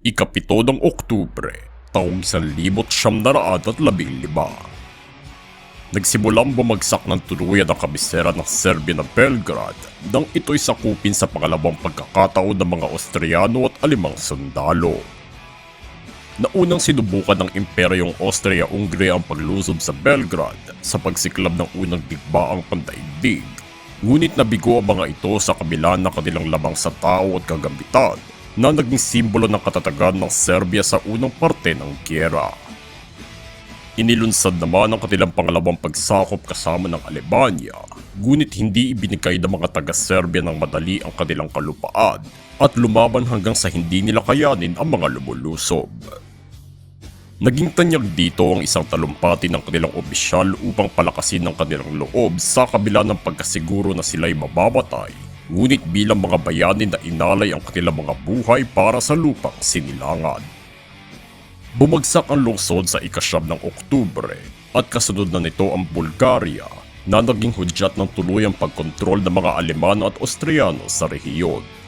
ikapito ng Oktubre, taong 1915. Nagsimulang bumagsak ng tuluyan ang kabisera ng Serbia na Belgrade nang ito'y sakupin sa pangalawang pagkakataon ng mga Austriano at alimang sundalo. Naunang sinubukan ng Imperyong Austria-Ungria ang paglusob sa Belgrade sa pagsiklab ng unang digbaang pandaigdig. Ngunit nabigo ang mga ito sa kabila ng kanilang lamang sa tao at kagambitan na naging simbolo ng katatagan ng Serbia sa unang parte ng gyera. Inilunsad naman ang kanilang pangalawang pagsakop kasama ng Albania, ngunit hindi ibinigay ng mga taga-Serbia ng madali ang kanilang kalupaan at lumaban hanggang sa hindi nila kayanin ang mga lumulusob. Naging tanyag dito ang isang talumpati ng kanilang opisyal upang palakasin ang kanilang loob sa kabila ng pagkasiguro na sila'y mababatay, ngunit bilang mga bayani na inalay ang kanilang mga buhay para sa lupang sinilangan. Bumagsak ang lungsod sa ikasyam ng Oktubre at kasunod na nito ang Bulgaria na naging hudyat ng tuluyang pagkontrol ng mga Aleman at Austriano sa rehiyon.